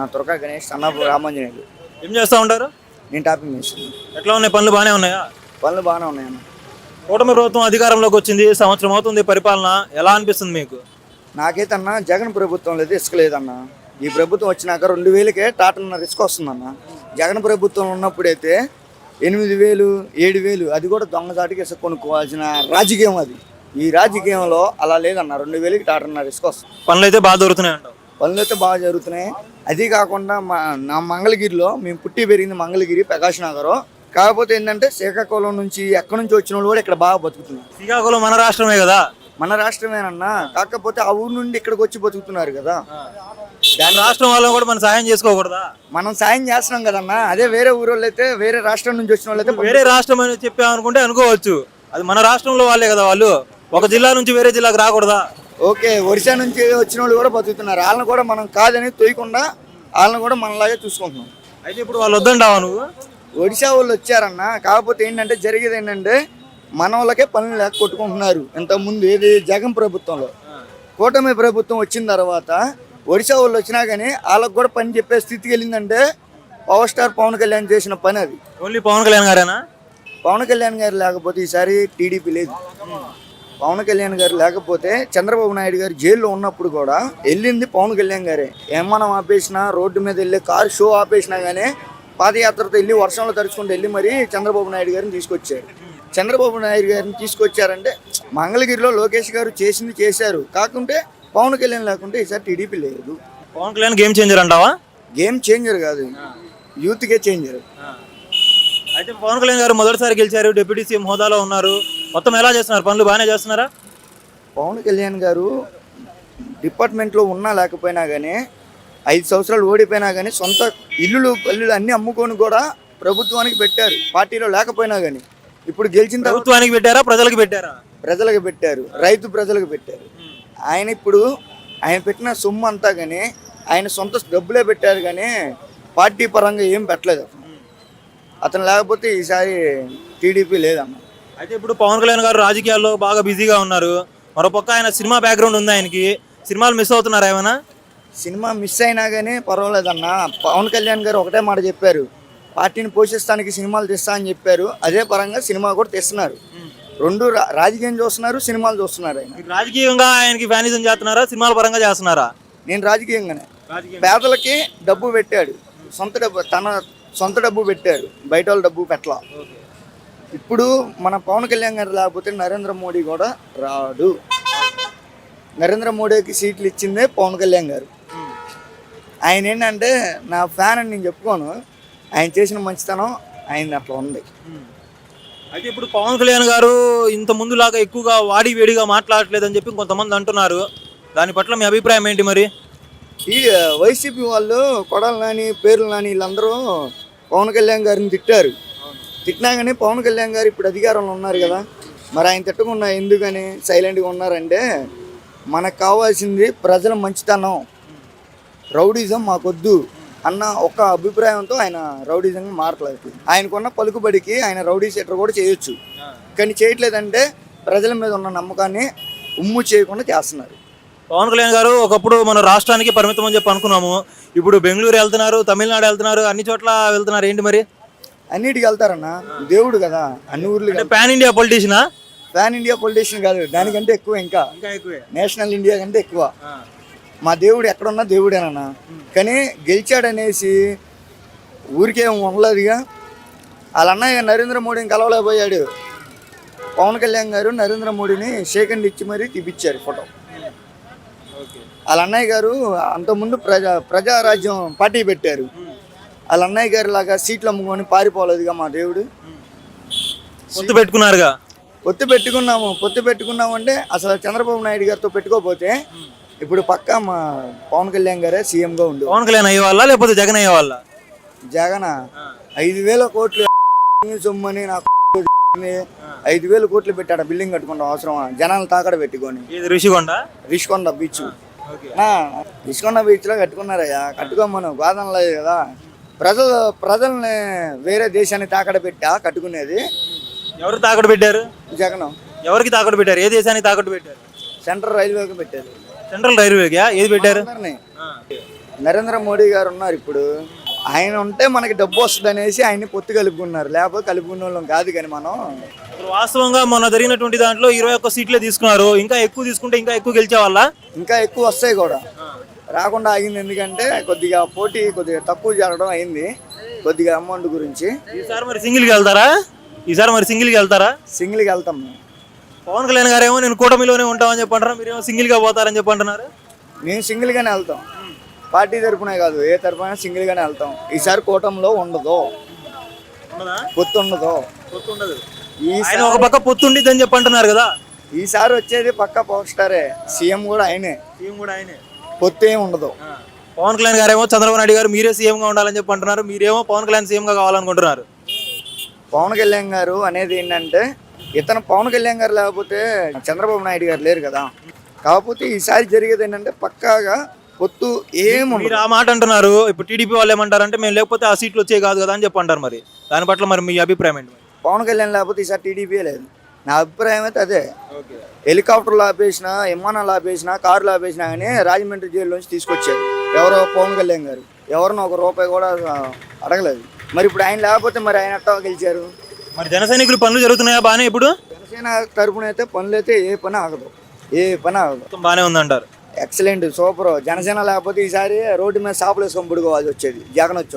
నా తురకా గణేష్ అన్నపు రామాంజనేయులు. ఏం చేస్తూ ఉంటారు? నేను టాపింగ్ చేస్తాను ఎట్లా ఉన్నాయి? పనులు బాగానే ఉన్నాయా? పనులు బాగానే ఉన్నాయన్న. కూటమి ప్రభుత్వం అధికారంలోకి వచ్చింది సంవత్సరం అవుతుంది పరిపాలన ఎలా అనిపిస్తుంది మీకు? నాకైతే అన్న జగన్ ప్రభుత్వం లేదు ఇసుక లేదన్న. ఈ ప్రభుత్వం వచ్చినాక రెండు వేలకే టాటన్నర ఇసుక వస్తుందన్న. జగన్ ప్రభుత్వం ఉన్నప్పుడైతే ఎనిమిది వేలు ఏడు వేలు అది కూడా దొంగచాటికి ఇసుక కొనుక్కోవాల్సిన రాజకీయం అది. ఈ రాజకీయంలో అలా లేదన్న రెండు వేలకి టాటన్నర ఇసుక వస్తుంది. పనులు అయితే బాగా దొరుకుతున్నాయి అంటావు పనులు అయితే బాగా జరుగుతున్నాయి. అది కాకుండా మా నా మంగళగిరిలో మేము పుట్టి పెరిగింది మంగళగిరి ప్రకాష్ నగర్. కాకపోతే ఏంటంటే శ్రీకాకుళం నుంచి ఎక్కడి నుంచి వచ్చిన వాళ్ళు కూడా ఇక్కడ బాగా బతుకుతున్నారు. శ్రీకాకుళం మన రాష్ట్రమే కదా? మన రాష్ట్రమేనన్నా కాకపోతే ఆ ఊరు నుండి ఇక్కడికి వచ్చి బతుకుతున్నారు కదా. దాని రాష్ట్రం వాళ్ళని కూడా మనం సాయం చేసుకోకూడదా? మనం సాయం చేస్తున్నాం కదన్నా. అదే వేరే ఊరు వాళ్ళు అయితే వేరే రాష్ట్రం నుంచి వచ్చిన వాళ్ళు అయితే వేరే రాష్ట్రం అని చెప్పామనుకుంటే అనుకోవచ్చు. అది మన రాష్ట్రంలో వాళ్ళే కదా వాళ్ళు. ఒక జిల్లా నుంచి వేరే జిల్లాకు రాకూడదా? ఓకే ఒడిశా నుంచి వచ్చిన వాళ్ళు కూడా బతుకుతున్నారు. వాళ్ళని కూడా మనం కాదని తోయకుండా వాళ్ళని కూడా మనలాగే చూసుకుంటున్నాం. అయితే ఇప్పుడు వాళ్ళు వద్దంటావా నువ్వు? ఒడిశా వాళ్ళు వచ్చారన్న కాకపోతే ఏంటంటే జరిగేది ఏంటంటే మన వాళ్ళకే పనులు లేక కొట్టుకుంటున్నారు. ఇంతకుముందు ఏది జగన్ ప్రభుత్వంలో. కూటమి ప్రభుత్వం వచ్చిన తర్వాత ఒడిశా వాళ్ళు వచ్చినా కానీ వాళ్ళకి కూడా పని చెప్పే స్థితికి వెళ్ళిందంటే పవర్ స్టార్ పవన్ కళ్యాణ్ చేసిన పని అది. ఓన్లీ పవన్ కళ్యాణ్ గారేనా? పవన్ కళ్యాణ్ గారు లేకపోతే ఈసారి టీడీపీ లేదు. పవన్ కళ్యాణ్ గారు లేకపోతే చంద్రబాబు నాయుడు గారు జైల్లో ఉన్నప్పుడు కూడా వెళ్ళింది పవన్ కళ్యాణ్ గారే. ఏమనం ఆపేసినా రోడ్డు మీద వెళ్ళి కార్ షో ఆపేసినా కానీ పాదయాత్రతో వెళ్ళి వర్షంలో తడుచుకుంటూ వెళ్ళి మరి చంద్రబాబు నాయుడు గారిని తీసుకొచ్చారు. చంద్రబాబు నాయుడు గారిని తీసుకొచ్చారంటే మంగళగిరిలో లోకేష్ గారు చేసింది చేశారు. కాకుంటే పవన్ కళ్యాణ్ లేకుంటే ఈసారి టీడీపీ లేదు. పవన్ కళ్యాణ్ గేమ్ చేంజర్ అంటావా? గేమ్ చేంజర్ కాదు. యూత్కే చేంజర్. అయితే పవన్ కళ్యాణ్ గారు మొదటిసారి గెలిచారు. డిప్యూటీ సీఎం హోదాలో ఉన్నారు. మొత్తం ఎలా చేస్తున్నారు? పనులు బాగానే చేస్తున్నారా? పవన్ కళ్యాణ్ గారు డిపార్ట్మెంట్లో ఉన్నా లేకపోయినా కానీ ఐదు సంవత్సరాలు ఓడిపోయినా కానీ సొంత ఇల్లులు పల్లులు అన్నీ అమ్ముకొని కూడా ప్రభుత్వానికి పెట్టారు. పార్టీలో లేకపోయినా కానీ ఇప్పుడు గెలిచిన ప్రభుత్వానికి పెట్టారా? ప్రజలకు పెట్టారా? ప్రజలకు పెట్టారు. రైతు ప్రజలకు పెట్టారు. ఆయన ఇప్పుడు ఆయన పెట్టిన సొమ్ము అంతా కానీ ఆయన సొంత డబ్బులే పెట్టారు కానీ పార్టీ పరంగా ఏం పెట్టలేదు. అతను. అతను లేకపోతే ఈసారి టీడీపీ లేదన్న అయితే ఇప్పుడు పవన్ కళ్యాణ్ గారు రాజకీయాల్లో బాగా బిజీగా ఉన్నారు. మరోపక్క ఆయన సినిమా బ్యాక్గ్రౌండ్ ఉంది ఆయనకి. సినిమాలు మిస్ అవుతున్నారా ఏమైనా? సినిమా మిస్ అయినా కానీ పర్వాలేదన్న. పవన్ కళ్యాణ్ గారు ఒకటే మాట చెప్పారు. పార్టీని పోషిస్తానికి సినిమాలు తెస్తా అని చెప్పారు. అదే పరంగా సినిమా కూడా తెస్తున్నారు. రెండు రాజకీయం చూస్తున్నారు సినిమాలు చూస్తున్నారు ఆయన. రాజకీయంగా ఆయనకి ఫ్యానిజం చేస్తున్నారా? సినిమాల పరంగా చేస్తున్నారా? నేను రాజకీయంగానే. పేదలకి డబ్బు పెట్టాడు. సొంత డబ్బు తన సొంత డబ్బు పెట్టాడు. బయట వాళ్ళ డబ్బు పెట్టలా. ఇప్పుడు మన పవన్ కళ్యాణ్ గారు లేకపోతే నరేంద్ర మోడీ కూడా రాడు. నరేంద్ర మోడీకి సీట్లు ఇచ్చిందే పవన్ కళ్యాణ్ గారు. ఆయన ఏంటంటే నా ఫ్యాన్ అని నేను చెప్పుకోను. ఆయన చేసిన మంచితనం ఆయన అట్లా ఉంది. అయితే ఇప్పుడు పవన్ కళ్యాణ్ గారు ఇంత ముందులాగా ఎక్కువగా వాడి వేడిగా మాట్లాడట్లేదని చెప్పి కొంతమంది అంటున్నారు. దాని పట్ల మీ అభిప్రాయం ఏంటి మరి? ఈ వైసీపీ వాళ్ళు కొడాలి నాని పేర్లు నాని వీళ్ళందరూ పవన్ కళ్యాణ్ గారిని తిట్టారు. తిట్టినా కానీ పవన్ కళ్యాణ్ గారు ఇప్పుడు అధికారంలో ఉన్నారు కదా. మరి ఆయన తిట్టకుండా ఎందుకని సైలెంట్గా ఉన్నారంటే మనకు కావాల్సింది ప్రజల మంచితనం. రౌడీజం మాకొద్దు అన్న ఒక అభిప్రాయంతో ఆయన రౌడీజంగా మారట్లేదు. ఆయనకున్న పలుకుబడికి ఆయన రౌడీ సెటర్ కూడా చేయొచ్చు. కానీ చేయట్లేదంటే ప్రజల మీద ఉన్న నమ్మకాన్ని ఉమ్ము చేయకుండా చేస్తున్నారు. పవన్ కళ్యాణ్ గారు ఒకప్పుడు మన రాష్ట్రానికి పరిమితం అని చెప్పి అనుకున్నాము. ఇప్పుడు బెంగళూరు వెళ్తున్నారు తమిళనాడు వెళ్తున్నారు అన్ని చోట్ల వెళ్తున్నారు. ఏంటి మరి? అన్నిటికి వెళ్తారన్న. దేవుడు కదా అన్ని ఊర్లు పాన్ ఇండియా పొలిటీషియనా పాన్ ఇండియా పొలిటీషియన్ కాదు దానికంటే ఎక్కువ ఇంకా. నేషనల్ ఇండియా కంటే ఎక్కువ. మా దేవుడు ఎక్కడున్నా దేవుడేనన్నా. కానీ గెలిచాడనేసి ఊరికే ఉండలేదుగా వాళ్ళ అన్నయ్య నరేంద్ర మోడీని కలవలేకపోయాడు. పవన్ కళ్యాణ్ గారు నరేంద్ర మోడీని షేక్ అండ్ ఇచ్చి మరీ తీపిచ్చారు ఫోటో వాళ్ళ అన్నయ్య గారు అంతకుముందు ప్రజా ప్రజారాజ్యం పార్టీ పెట్టారు. వాళ్ళ అన్నయ్య గారు లాగా సీట్లు అమ్ముకొని పారిపోలేదుగా మా దేవుడు. పొత్తు పెట్టుకున్నారుగా? పొత్తు పెట్టుకున్నాము పొత్తు పెట్టుకున్నాము అంటే అసలు చంద్రబాబు నాయుడు గారితో పెట్టుకోకపోతే ఇప్పుడు పక్కా మా పవన్ కళ్యాణ్ గారే సీఎంగా ఉండు. పవన్ కళ్యాణ్ అయ్యే వాళ్ళ లేకపోతే జగన్ అయ్యే వాళ్ళ? జగన్? ఐదు వేల కోట్లు సొమ్మని నాకు ఐదు వేల కోట్లు పెట్టాడు బిల్డింగ్ కట్టుకుంటాం అవసరమా? జనాలు తాకడ పెట్టుకొని. ఇది ఋషికొండ రిషికొండ బీచ్. రిషికొండ బీచ్లో కట్టుకున్నారయ్యా. కట్టుకోమను. బాధం లేదు కదా. ప్రజలు ప్రజల్ని వేరే దేశాన్ని తాకడ పెట్టా కట్టుకునేది. ఎవరు తాకట్టు పెట్టారు? జగన్. ఎవరికి తాకట్టు పెట్టారు? ఏ దేశానికి తాకట్టు పెట్టారు? సెంట్రల్ రైల్వేకి పెట్టారు. సెంట్రల్ రైల్వేగా ఏది పెట్టారు? నరేంద్ర మోడీ గారు ఉన్నారు ఇప్పుడు. ఆయన ఉంటే మనకి డబ్బు వస్తుంది అనేసి ఆయన్ని పొత్తు కలుపుకున్నారు. లేకపోతే కలుపుకున్న వాళ్ళం కాదు కానీ మనం. ఇప్పుడు వాస్తవంగా మొన్న జరిగినటువంటి దాంట్లో ఇరవై ఒక్క సీట్లే తీసుకున్నారు. ఇంకా ఎక్కువ తీసుకుంటే ఇంకా ఎక్కువ గెలిచే వాళ్ళ? ఇంకా ఎక్కువ వస్తాయి కూడా. రాకుండా ఆగింది ఎందుకంటే కొద్దిగా పోటీ కొద్దిగా తక్కువ జరగడం అయింది. కొద్దిగా అమౌంట్ గురించి. ఈసారి మరి సింగిల్కి వెళ్తారా? ఈసారి మరి సింగిల్కి వెళ్తారా? సింగిల్కి వెళ్తాం పవన్ కళ్యాణ్ గారేమో నేను కూటమిలోనే ఉంటామని చెప్పి అంటారా మీరేమో సింగిల్గా పోతారని చెప్పి అంటున్నారు మేము సింగిల్గానే వెళ్తాం. పార్టీ తరపునే కాదు ఏ తరపున సింగిల్గానే వెళ్తాం. ఈసారి కూటమిలో ఉండదు? పొత్తు ఉండదు? పొత్తు ఉండదు ఈ ఆయన ఒక పక్క పొత్తు ఉండిద్దని చెప్పి అంటున్నారు కదా. ఈసారి వచ్చేది పక్క పవర్ స్టారే. సీఎం కూడా ఆయనే. సీఎం కూడా ఆయనే. పొత్తు ఏమి ఉండదు పవన్ కళ్యాణ్ గారేమో చంద్రబాబు నాయుడు గారు మీరే సీఎంగా ఉండాలని చెప్పి అంటున్నారు మీరేమో పవన్ కళ్యాణ్ సీఎంగా కావాలనుకుంటున్నారు. పవన్ కళ్యాణ్ గారు అనేది ఏంటంటే ఇతను పవన్ కళ్యాణ్ గారు లేకపోతే చంద్రబాబు నాయుడు గారు లేరు కదా. కాకపోతే ఈసారి జరిగేది ఏంటంటే పక్కాగా పొత్తు ఏముండదు మీరు ఆ మాట అంటున్నారు. ఇప్పుడు టీడీపీ వాళ్ళు ఏమంటారంటే మేము లేకపోతే ఆ సీట్లు వచ్చే కాదు కదా అని చెప్పి అంటారు మరి. దాని పట్ల మరి మీ అభిప్రాయం ఏంటి? పవన్ కళ్యాణ్ లేకపోతే ఈసారి టీడీపీ లేదు. నా అభిప్రాయం అయితే అదే. హెలికాప్టర్లు ఆపేసినా విమానాలు ఆపేసినా కార్లు ఆపేసినా కానీ రాజమండ్రి జైల్లోంచి తీసుకొచ్చారు. ఎవరో పవన్ కళ్యాణ్ గారు. ఎవరినో ఒక రూపాయి కూడా అడగలేదు. మరి ఇప్పుడు ఆయన లేకపోతే మరి ఆయన అట్టా గెలిచారు? మరి జన సైనికులు పనులు జరుగుతున్నాయా బాగానే ఇప్పుడు? జనసేన తరపున అయితే పనులు అయితే ఏ పని ఆగదు. ఏ పని ఆగదు. బాగానే ఉందంటారు. Excellent super. జనసేన లేకపోతే ఈసారి రోడ్డు మీద షాపులు వేసుకొని పడుకోవాల్సి వచ్చేది. జగన్ వచ్చి